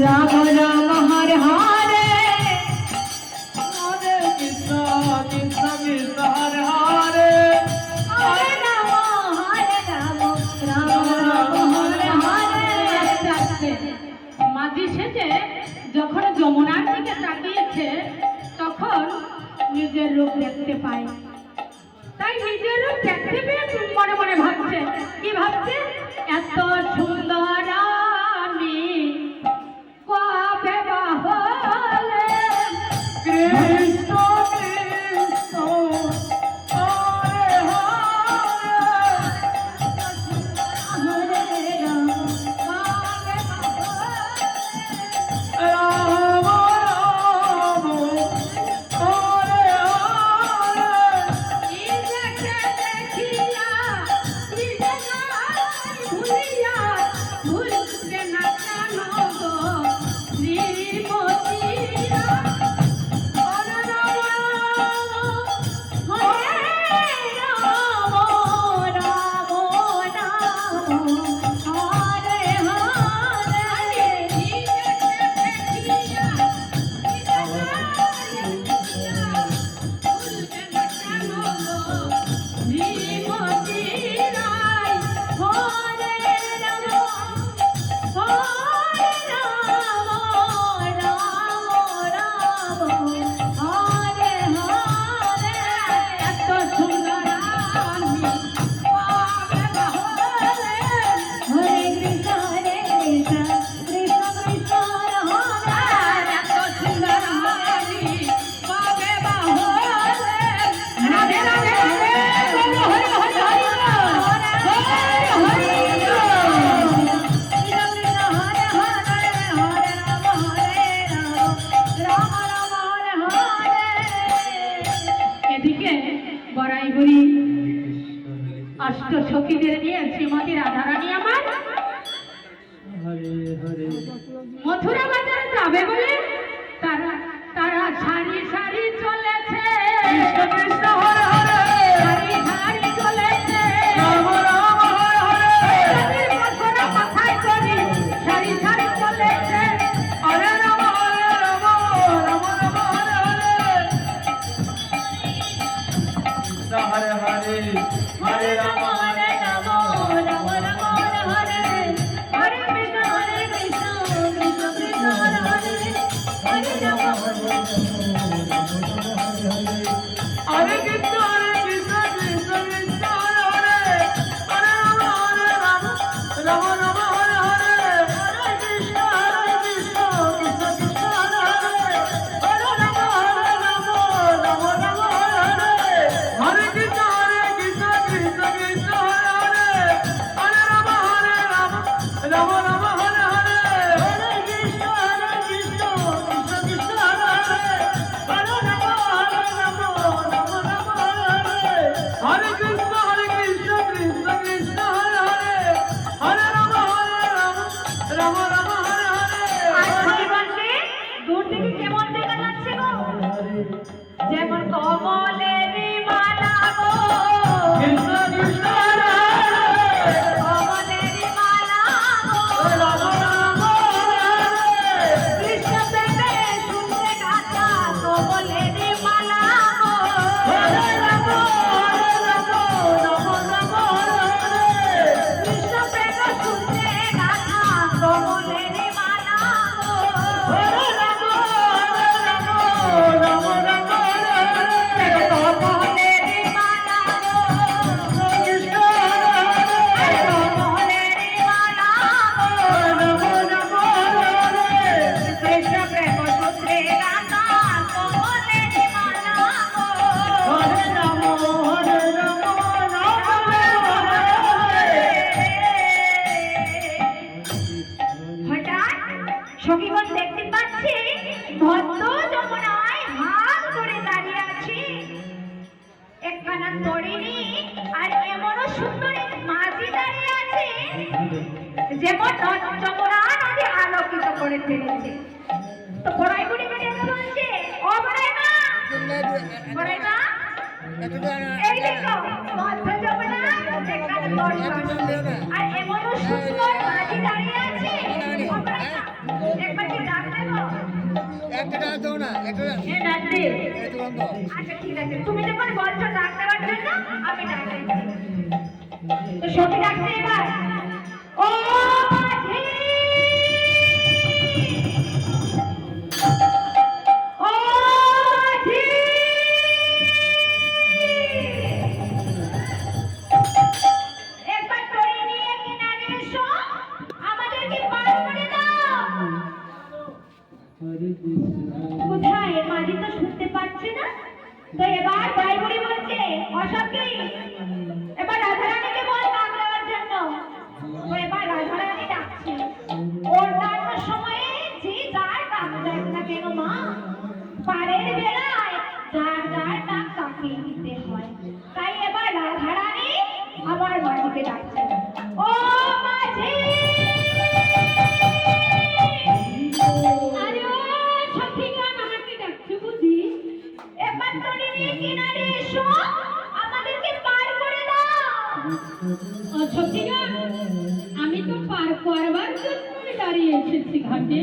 রাম রাম হর হরে যখন যমুনার দিকে তাকিয়েছে তখন নিজের রূপ দেখতে পায় তাই নিজেরও দেখতে পেয়ে মনে মনে ভাবছে। কি ভাবছে? এত সুন্দর সখীদের নিয়ে শ্রীমতী রাধারানী আমার Hare না করিনি আর এমনও সুন্দর এক মাঝি দাঁড়িয়ে আছে যেমন চমরা নদী আলোকিত করে ফেলেছে। তো বড়াই বুড়ি ম্যাডাম বলছে ও বড়াই মা বড়াই মা একটা দাও না একটা হ্যাঁ, বন্ধ। আচ্ছা ঠিক আছে। তুমি যখন বলছো ডাক দেওয়ার জন্য আমি ডাক তো সখী ডাকছে এবার। ও মাঝি! কোথায়? মাঝি তো এবার বাইবেল বলছে অসৎকেই আমি তো পার করবার জন্য দাঁড়িয়ে এসেছি ঘাটে।